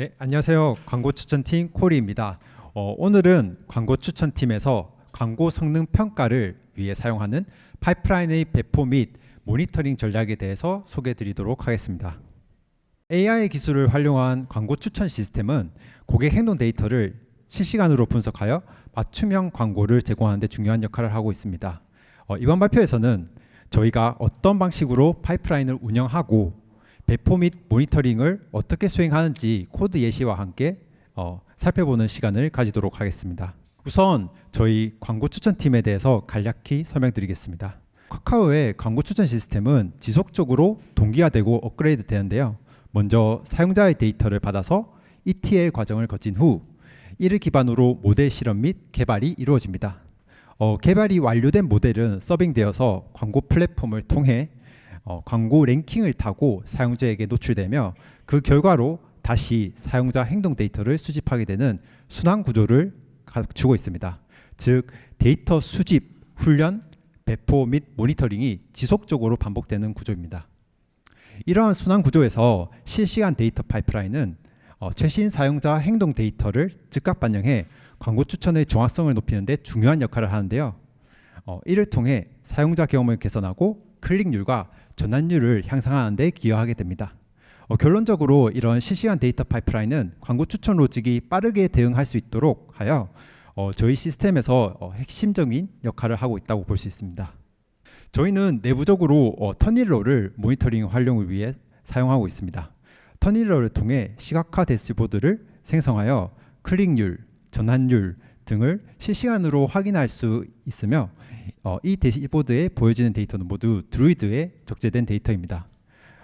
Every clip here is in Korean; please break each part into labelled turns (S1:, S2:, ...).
S1: 네, 안녕하세요. 광고 추천팀 코리입니다. 어, 오늘은 광고 추천팀에서 광고 성능 평가를 위해 사용하는 파이프라인의 배포 및 모니터링 전략에 대해서 소개해 드리도록 하겠습니다. AI 기술을 활용한 광고 추천 시스템은 고객 행동 데이터를 실시간으로 분석하여 맞춤형 광고를 제공하는 데 중요한 역할을 하고 있습니다. 어, 이번 발표에서는 저희가 어떤 방식으로 파이프라인을 운영하고 배포 및 모니터링을 어떻게 수행하는지 코드 예시와 함께 어, 살펴보는 시간을 가지도록 하겠습니다. 우선 저희 광고 추천팀에 대해서 간략히 설명드리겠습니다. 카카오의 광고 추천 시스템은 지속적으로 동기화되고 업그레이드 되는데요. 먼저 사용자의 데이터를 받아서 ETL 과정을 거친 후 이를 기반으로 모델 실험 및 개발이 이루어집니다. 어, 개발이 완료된 모델은 서빙되어서 광고 플랫폼을 통해 어, 광고 랭킹을 타고 사용자에게 노출되며 그 결과로 다시 사용자 행동 데이터를 수집하게 되는 순환 구조를 갖추고 있습니다. 즉 데이터 수집, 훈련, 배포 및 모니터링이 지속적으로 반복되는 구조입니다. 이러한 순환 구조에서 실시간 데이터 파이프라인은 어, 최신 사용자 행동 데이터를 즉각 반영해 광고 추천의 정확성을 높이는 데 중요한 역할을 하는데요. 어, 이를 통해 사용자 경험을 개선하고 클릭률과 전환율을 향상하는 데 기여하게 됩니다. 어, 결론적으로 이런 실시간 데이터 파이프라인은 광고 추천 로직이 빠르게 대응할 수 있도록 하여 어, 저희 시스템에서 어, 핵심적인 역할을 하고 있다고 볼 수 있습니다. 저희는 내부적으로 어, 터닐러를 모니터링 활용을 위해 사용하고 있습니다. 터닐러를 통해 시각화 대시보드를 생성하여 클릭률, 전환율 등을 실시간으로 확인할 수 있으며 어, 이 대시보드에 보여지는 데이터는 모두 드루이드에 적재된 데이터입니다.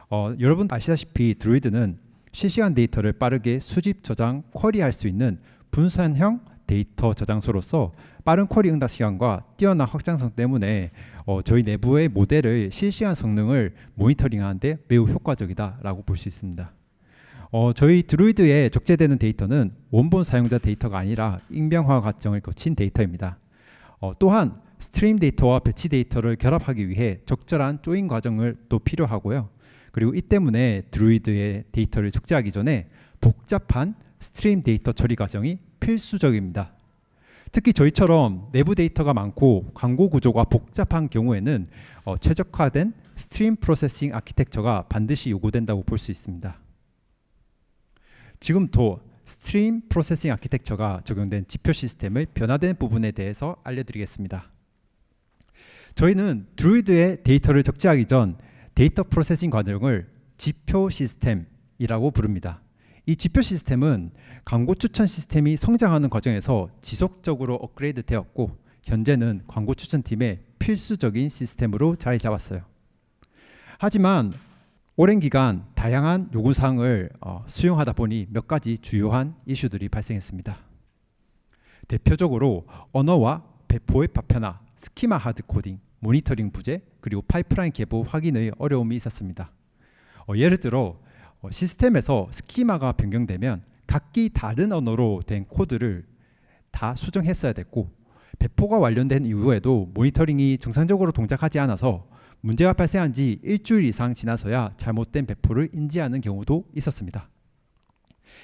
S1: 어, 여러분 아시다시피 드루이드는 실시간 데이터를 빠르게 수집, 저장, 쿼리할 수 있는 분산형 데이터 저장소로서 빠른 쿼리 응답 시간과 뛰어난 확장성 때문에 어, 저희 내부의 모델의 실시간 성능을 모니터링하는데 매우 효과적이다라고 볼 수 있습니다. 어, 저희 드루이드에 적재되는 데이터는 원본 사용자 데이터가 아니라 익명화 과정을 거친 데이터입니다. 어, 또한 스트림 데이터와 배치 데이터를 결합하기 위해 적절한 조인 과정을 또 필요하고요. 그리고 이 때문에 드루이드의 데이터를 적재하기 전에 복잡한 스트림 데이터 처리 과정이 필수적입니다. 특히 저희처럼 내부 데이터가 많고 광고 구조가 복잡한 경우에는 어, 최적화된 스트림 프로세싱 아키텍처가 반드시 요구된다고 볼 수 있습니다. 지금부터 스트림 프로세싱 아키텍처가 적용된 지표 시스템의 변화된 부분에 대해서 알려드리겠습니다. 저희는 드루이드의 데이터를 적재하기 전 데이터 프로세싱 과정을 지표 시스템이라고 부릅니다. 이 지표 시스템은 광고 추천 시스템이 성장하는 과정에서 지속적으로 업그레이드 되었고 현재는 광고 추천팀의 필수적인 시스템으로 자리 잡았어요. 하지만 오랜 기간 다양한 요구 사항을 어, 수용하다 보니 몇 가지 주요한 이슈들이 발생했습니다. 대표적으로 언어와 배포의 파편화, 스키마 하드 코딩, 모니터링 부재, 그리고 파이프라인 개보 확인의 어려움이 있었습니다. 어, 예를 들어 어, 시스템에서 스키마가 변경되면 각기 다른 언어로 된 코드를 다 수정했어야 됐고 배포가 완료된 이후에도 모니터링이 정상적으로 동작하지 않아서 문제가 발생한 지 일주일 이상 지나서야 잘못된 배포를 인지하는 경우도 있었습니다.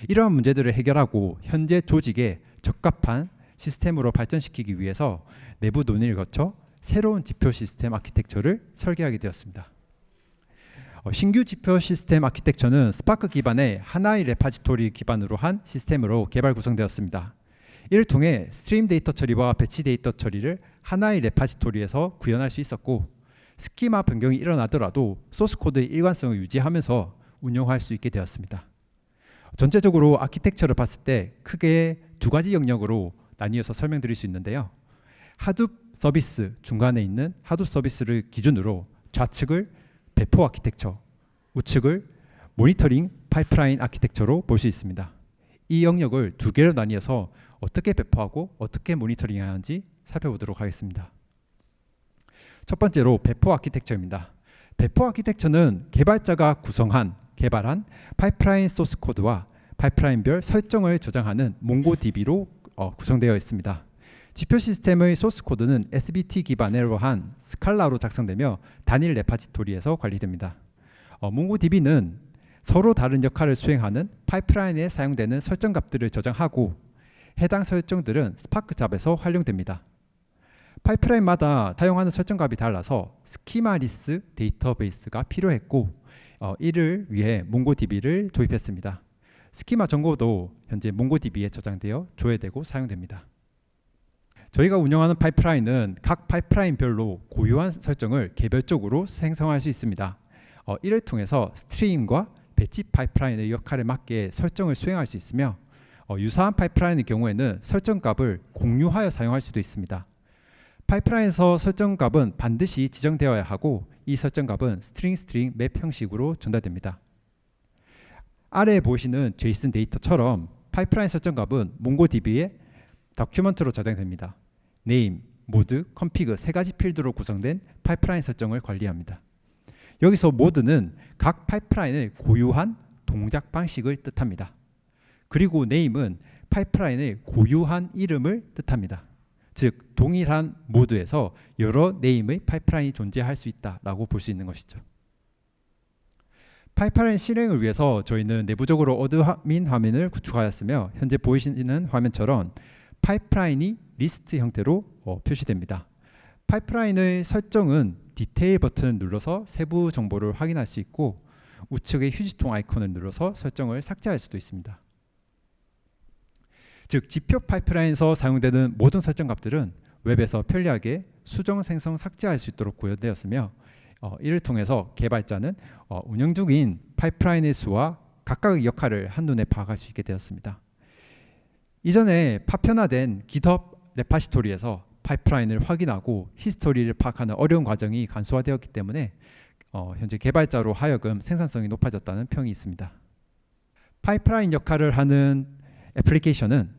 S1: 이러한 문제들을 해결하고 현재 조직에 적합한 시스템으로 발전시키기 위해서 내부 논의를 거쳐 새로운 지표 시스템 아키텍처를 설계하게 되었습니다. 어, 신규 지표 시스템 아키텍처는 스파크 기반의 하나의 레파지토리 기반으로 한 시스템으로 개발 구성되었습니다. 이를 통해 스트림 데이터 처리와 배치 데이터 처리를 하나의 레파지토리에서 구현할 수 있었고 스키마 변경이 일어나더라도 소스 코드의 일관성을 유지하면서 운영할 수 있게 되었습니다. 전체적으로 아키텍처를 봤을 때 크게 두 가지 영역으로 나뉘어서 설명드릴 수 있는데요. 하둡 서비스 중간에 있는 하둡 서비스를 기준으로 좌측을 배포 아키텍처, 우측을 모니터링 파이프라인 아키텍처로 볼 수 있습니다. 이 영역을 두 개로 나뉘어서 어떻게 배포하고 어떻게 모니터링하는지 살펴보도록 하겠습니다. 첫 번째로 배포 아키텍처입니다. 배포 아키텍처는 개발자가 구성한 개발한 파이프라인 소스 코드와 파이프라인별 설정을 저장하는 몽고DB로 어, 구성되어 있습니다. 지표 시스템의 소스 코드는 SBT 기반으로 한 스칼라로 작성되며 단일 레파지토리에서 관리됩니다. 어, 몽고DB는 서로 다른 역할을 수행하는 파이프라인에 사용되는 설정 값들을 저장하고 해당 설정들은 스파크 잡에서 활용됩니다. 파이프라인마다 사용하는 설정 값이 달라서 스키마리스 데이터베이스가 필요했고 어, 이를 위해 몽고DB를 도입했습니다. 스키마 정보도 현재 몽고DB에 저장되어 조회되고 사용됩니다. 저희가 운영하는 파이프라인은 각 파이프라인별로 고유한 설정을 개별적으로 생성할 수 있습니다. 어, 이를 통해서 스트림과 배치 파이프라인의 역할에 맞게 설정을 수행할 수 있으며 어, 유사한 파이프라인의 경우에는 설정값을 공유하여 사용할 수도 있습니다. 파이프라인에서 설정값은 반드시 지정되어야 하고 이 설정값은 스트링 스트링 맵 형식으로 전달됩니다. 아래에 보시는 제이슨 데이터처럼 파이프라인 설정값은 몽고DB에 다큐먼트로 저장됩니다. Name, mode, config 세 가지 필드로 구성된 파이프라인 설정을 관리합니다. 여기서 모드는 각 파이프라인의 고유한 동작 방식을 뜻합니다. 그리고 name은 파이프라인의 고유한 이름을 뜻합니다. 즉 동일한 모드에서 여러 네임의 파이프라인이 존재할 수 있다라고 볼 수 있는 것이죠. 파이프라인 실행을 위해서 저희는 내부적으로 어드민 화면을 구축하였으며 현재 보이시는 화면처럼 파이프라인이 리스트 형태로 어, 표시됩니다. 파이프라인의 설정은 디테일 버튼을 눌러서 세부 정보를 확인할 수 있고 우측의 휴지통 아이콘을 눌러서 설정을 삭제할 수도 있습니다. 즉 지표 파이프라인에서 사용되는 모든 설정 값들은 웹에서 편리하게 수정 생성 삭제할 수 있도록 구현되었으며 어, 이를 통해서 개발자는 어, 운영 중인 파이프라인의 수와 각각의 역할을 한눈에 파악할 수 있게 되었습니다. 이전에 파편화된 GitHub 레파시토리에서 파이프라인을 확인하고 히스토리를 파악하는 어려운 과정이 간소화되었기 때문에 어, 현재 개발자로 하여금 생산성이 높아졌다는 평이 있습니다. 파이프라인 역할을 하는 애플리케이션은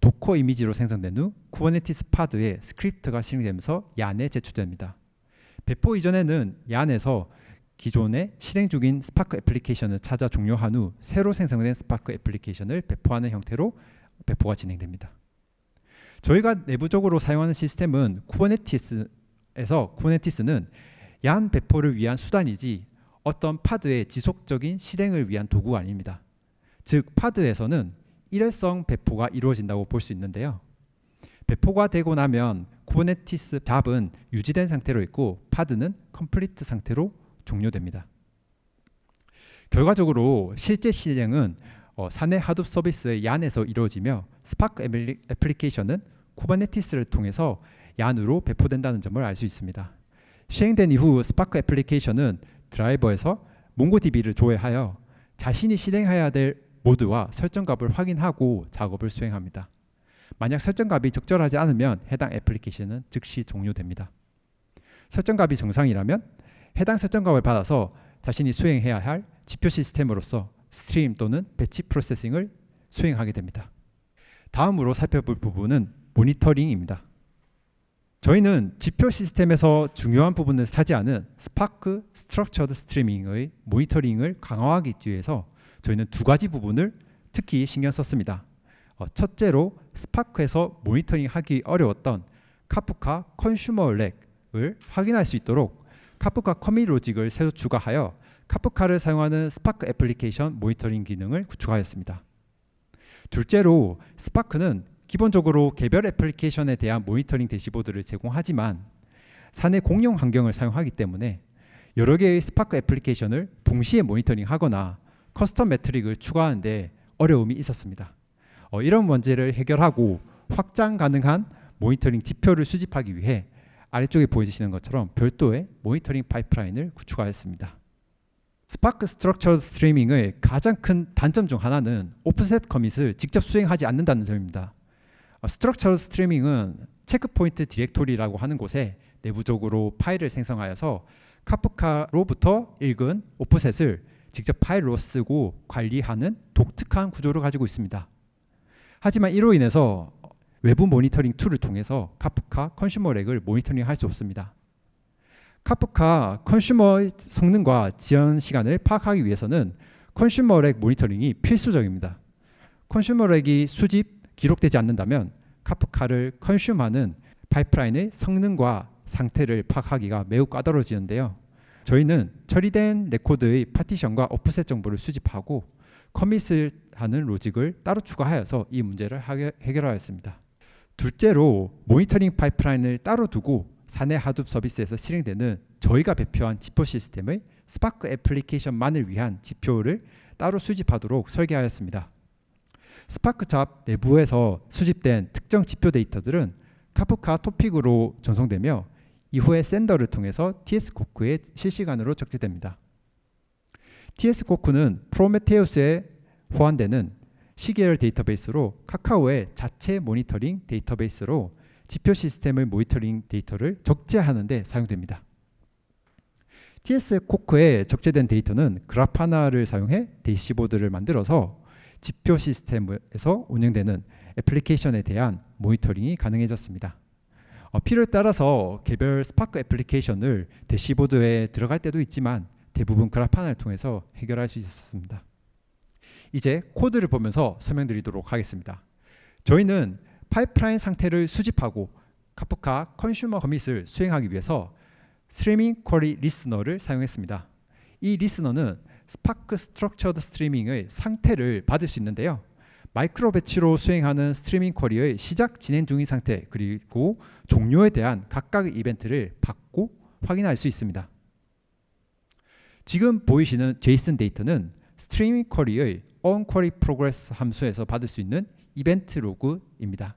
S1: 도커 이미지로 생성된 후 쿠버네티스 파드에 스크립트가 실행되면서 얀에 제출됩니다. 배포 이전에는 얀에서 기존에 실행 중인 스파크 애플리케이션을 찾아 종료한 후 새로 생성된 스파크 애플리케이션을 배포하는 형태로 배포가 진행됩니다. 저희가 내부적으로 사용하는 시스템은 쿠버네티스에서 쿠버네티스는 얀 배포를 위한 수단이지 어떤 파드의 지속적인 실행을 위한 도구가 아닙니다. 즉 파드에서는 일회성 배포가 이루어진다고 볼 수 있는데요. 배포가 되고 나면 쿠버네티스 잡은 유지된 상태로 있고 파드는 컴플리트 상태로 종료됩니다. 결과적으로 실제 실행은 어, 사내 하둡 서비스의 얀에서 이루어지며 스파크 애플리케이션은 쿠버네티스를 통해서 얀으로 배포된다는 점을 알 수 있습니다. 실행된 이후 스파크 애플리케이션은 드라이버에서 몽고DB를 조회하여 자신이 실행해야 될 모드와 설정값을 확인하고 작업을 수행합니다. 만약 설정값이 적절하지 않으면 해당 애플리케이션은 즉시 종료됩니다. 설정값이 정상이라면 해당 설정값을 받아서 자신이 수행해야 할 지표 시스템으로서 스트림 또는 배치 프로세싱을 수행하게 됩니다. 다음으로 살펴볼 부분은 모니터링입니다. 저희는 지표 시스템에서 중요한 부분을 차지하는 스파크 스트럭처드 스트리밍의 모니터링을 강화하기 위해서 저희는 두 가지 부분을 특히 신경 썼습니다. 어, 첫째로 스파크에서 모니터링하기 어려웠던 카프카 컨슈머 렉을 확인할 수 있도록 카프카 커밋 로직을 새로 추가하여 카프카를 사용하는 스파크 애플리케이션 모니터링 기능을 구축하였습니다. 둘째로 스파크는 기본적으로 개별 애플리케이션에 대한 모니터링 대시보드를 제공하지만 사내 공용 환경을 사용하기 때문에 여러 개의 스파크 애플리케이션을 동시에 모니터링하거나 커스텀 매트릭을 추가하는데 어려움이 있었습니다. 어, 이런 문제를 해결하고 확장 가능한 모니터링 지표를 수집하기 위해 아래쪽에 보여지시는 것처럼 별도의 모니터링 파이프라인을 구축하였습니다. 스파크 스트럭처 스트리밍의 가장 큰 단점 중 하나는 오프셋 커밋을 직접 수행하지 않는다는 점입니다. 어, 스트럭처 스트리밍은 체크포인트 디렉토리라고 하는 곳에 내부적으로 파일을 생성하여서 카프카로부터 읽은 오프셋을 직접 파일로 쓰고 관리하는 독특한 구조를 가지고 있습니다. 하지만 이로 인해서 외부 모니터링 툴을 통해서 카프카 컨슈머 렉을 모니터링 할 수 없습니다. 카프카 컨슈머의 성능과 지연 시간을 파악하기 위해서는 컨슈머 렉 모니터링이 필수적입니다. 컨슈머 렉이 수집, 기록되지 않는다면 카프카를 컨슈머하는 파이프라인의 성능과 상태를 파악하기가 매우 까다로워지는데요. 저희는 처리된 레코드의 파티션과 오프셋 정보를 수집하고 커밋을 하는 로직을 따로 추가하여서 이 문제를 해결하였습니다. 둘째로 모니터링 파이프라인을 따로 두고 사내 하둡 서비스에서 실행되는 저희가 발표한 지표 시스템의 스파크 애플리케이션만을 위한 지표를 따로 수집하도록 설계하였습니다. 스파크 잡 내부에서 수집된 특정 지표 데이터들은 카프카 토픽으로 전송되며 이후에 샌더를 통해서 TS 코크에 실시간으로 적재됩니다. TS 코크는 프로메테우스에 호환되는 시계열 데이터베이스로 카카오의 자체 모니터링 데이터베이스로 지표 시스템의 모니터링 데이터를 적재하는 데 사용됩니다. TS 코크에 적재된 데이터는 그라파나를 사용해 대시보드를 만들어서 지표 시스템에서 운영되는 애플리케이션에 대한 모니터링이 가능해졌습니다. 어, 필요에 따라서 개별 스파크 애플리케이션을 대시보드에 들어갈 때도 있지만 대부분 그라파나를 통해서 해결할 수 있었습니다. 이제 코드를 보면서 설명드리도록 하겠습니다. 저희는 파이프라인 상태를 수집하고 카프카 컨슈머 커밋을 수행하기 위해서 스트리밍 쿼리 리스너를 사용했습니다. 이 리스너는 스파크 스트럭처드 스트리밍의 상태를 받을 수 있는데요. 마이크로 배치로 수행하는 스트리밍 쿼리의 시작 진행 중인 상태 그리고 종료에 대한 각각의 이벤트를 받고 확인할 수 있습니다. 지금 보이시는 제이슨 데이터는 스트리밍 쿼리의 on query progress 함수에서 받을 수 있는 이벤트 로그입니다.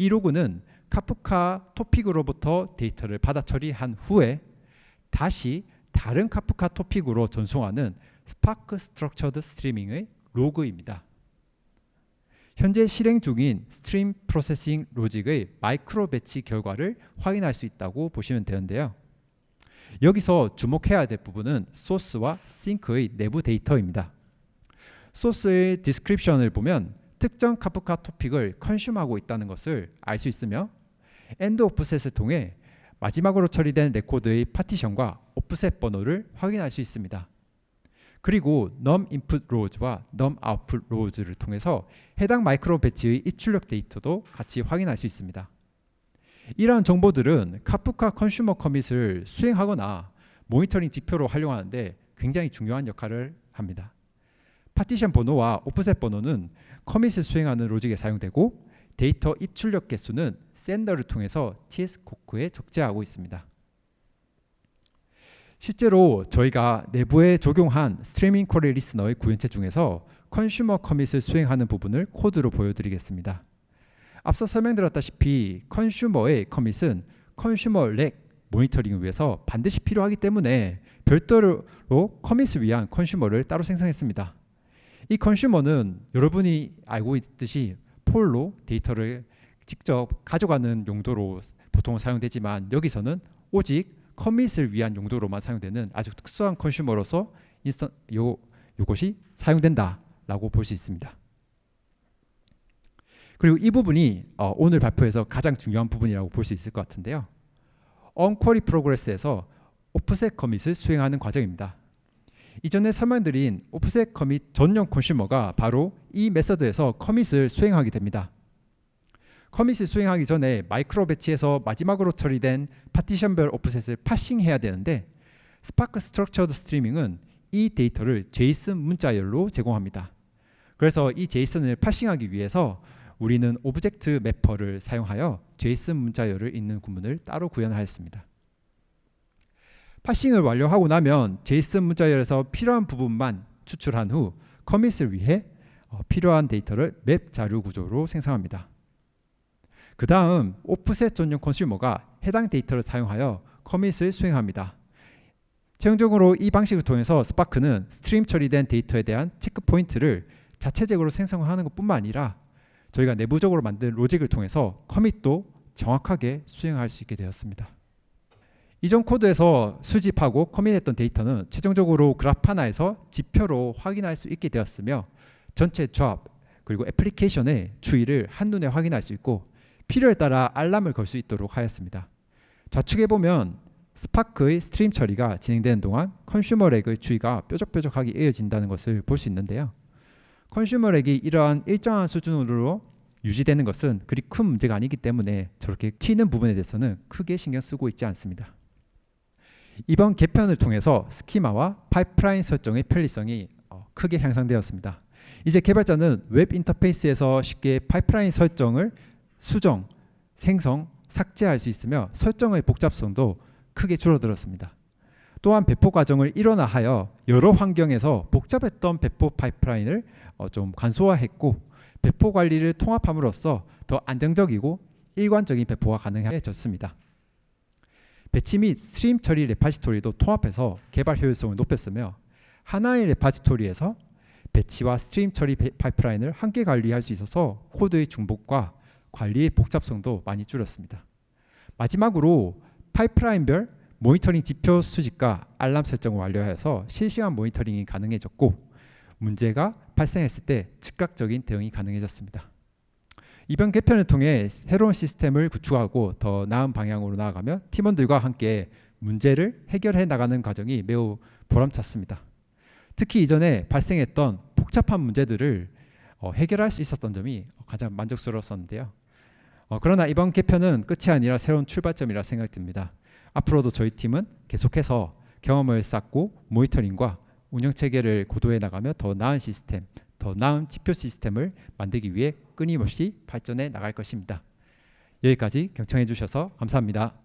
S1: 이 로그는 카프카 토픽으로부터 데이터를 받아 처리한 후에 다시 다른 카프카 토픽으로 전송하는 스파크 스트럭처드 스트리밍의 로그입니다. 현재 실행 중인 스트림 프로세싱 로직의 마이크로 배치 결과를 확인할 수 있다고 보시면 되는데요. 여기서 주목해야 될 부분은 소스와 싱크의 내부 데이터입니다. 소스의 디스크립션을 보면 특정 카프카 토픽을 컨슘하고 있다는 것을 알 수 있으며 엔드 오프셋을 통해 마지막으로 처리된 레코드의 파티션과 오프셋 번호를 확인할 수 있습니다. 그리고 num input rows와 num output rows를 통해서 해당 마이크로 배치의 입출력 데이터도 같이 확인할 수 있습니다. 이러한 정보들은 카프카 컨슈머 커밋을 수행하거나 모니터링 지표로 활용하는데 굉장히 중요한 역할을 합니다. 파티션 번호와 오프셋 번호는 커밋을 수행하는 로직에 사용되고 데이터 입출력 개수는 샌더를 통해서 TS 코크에 적재하고 있습니다. 실제로 저희가 내부에 적용한 스트리밍 쿼리 리스너의 구현체 중에서 컨슈머 커밋을 수행하는 부분을 코드로 보여드리겠습니다. 앞서 설명드렸다시피 컨슈머의 커밋은 컨슈머 렉 모니터링을 위해서 반드시 필요하기 때문에 별도로 커밋을 위한 컨슈머를 따로 생성했습니다. 이 컨슈머는 여러분이 알고 있듯이 폴로 데이터를 직접 가져가는 용도로 보통 사용되지만 여기서는 오직 커밋을 위한 용도로만 사용되는 아주 특수한 컨슈머로서 인스턴 요 요것이 사용된다라고 볼 수 있습니다. 그리고 이 부분이 어, 오늘 발표에서 가장 중요한 부분이라고 볼 수 있을 것 같은데요. onQuery progress에서 오프셋 커밋을 수행하는 과정입니다. 이전에 설명드린 오프셋 커밋 전용 컨슈머가 바로 이 메서드에서 커밋을 수행하게 됩니다. 커밋을 수행하기 전에 마이크로 배치에서 마지막으로 처리된 파티션별 오프셋을 파싱해야 되는데 스파크 스트럭처드 스트리밍은 이 데이터를 제이슨 문자열로 제공합니다. 그래서 이 제이슨을 파싱하기 위해서 우리는 오브젝트 매퍼를 사용하여 제이슨 문자열을 읽는 구문을 따로 구현하였습니다. 파싱을 완료하고 나면 제이슨 문자열에서 필요한 부분만 추출한 후 커밋을 위해 어, 필요한 데이터를 맵 자료 구조로 생성합니다. 그 다음 오프셋 전용 컨슈머가 해당 데이터를 사용하여 커밋을 수행합니다. 최종적으로 이 방식을 통해서 스파크는 스트림 처리된 데이터에 대한 체크 포인트를 자체적으로 생성하는 것뿐만 아니라 저희가 내부적으로 만든 로직을 통해서 커밋도 정확하게 수행할 수 있게 되었습니다. 이전 코드에서 수집하고 커밋했던 데이터는 최종적으로 그래파나에서 지표로 확인할 수 있게 되었으며 전체 조합 그리고 애플리케이션의 추이를 한눈에 확인할 수 있고 필요에 따라 알람을 걸 수 있도록 하였습니다. 좌측에 보면 스파크의 스트림 처리가 진행되는 동안 컨슈머 렉의 추이가 뾰족뾰족하게 이어진다는 것을 볼 수 있는데요. 컨슈머 렉이 이러한 일정한 수준으로 유지되는 것은 그리 큰 문제가 아니기 때문에 저렇게 튀는 부분에 대해서는 크게 신경 쓰고 있지 않습니다. 이번 개편을 통해서 스키마와 파이프라인 설정의 편리성이 어, 크게 향상되었습니다. 이제 개발자는 웹 인터페이스에서 쉽게 파이프라인 설정을 수정, 생성, 삭제할 수 있으며 설정의 복잡성도 크게 줄어들었습니다. 또한 배포 과정을 일원화하여 여러 환경에서 복잡했던 배포 파이프라인을 어, 좀 간소화했고 배포 관리를 통합함으로써 더 안정적이고 일관적인 배포가 가능해졌습니다. 배치 및 스트림 처리 레파지토리도 통합해서 개발 효율성을 높였으며 하나의 레파지토리에서 배치와 스트림 처리 배- 파이프라인을 함께 관리할 수 있어서 코드의 중복과 관리의 복잡성도 많이 줄였습니다. 마지막으로 파이프라인별 모니터링 지표 수집과 알람 설정을 완료해서 실시간 모니터링이 가능해졌고 문제가 발생했을 때 즉각적인 대응이 가능해졌습니다. 이번 개편을 통해 새로운 시스템을 구축하고 더 나은 방향으로 나아가며 팀원들과 함께 문제를 해결해 나가는 과정이 매우 보람찼습니다. 특히 이전에 발생했던 복잡한 문제들을 어, 해결할 수 있었던 점이 가장 만족스러웠었는데요. 어, 그러나 이번 개편은 끝이 아니라 새로운 출발점이라 생각이 듭니다. 앞으로도 저희 팀은 계속해서 경험을 쌓고 모니터링과 운영 체계를 고도해 나가며 더 나은 시스템, 더 나은 지표 시스템을 만들기 위해 끊임없이 발전해 나갈 것입니다. 여기까지 경청해 주셔서 감사합니다.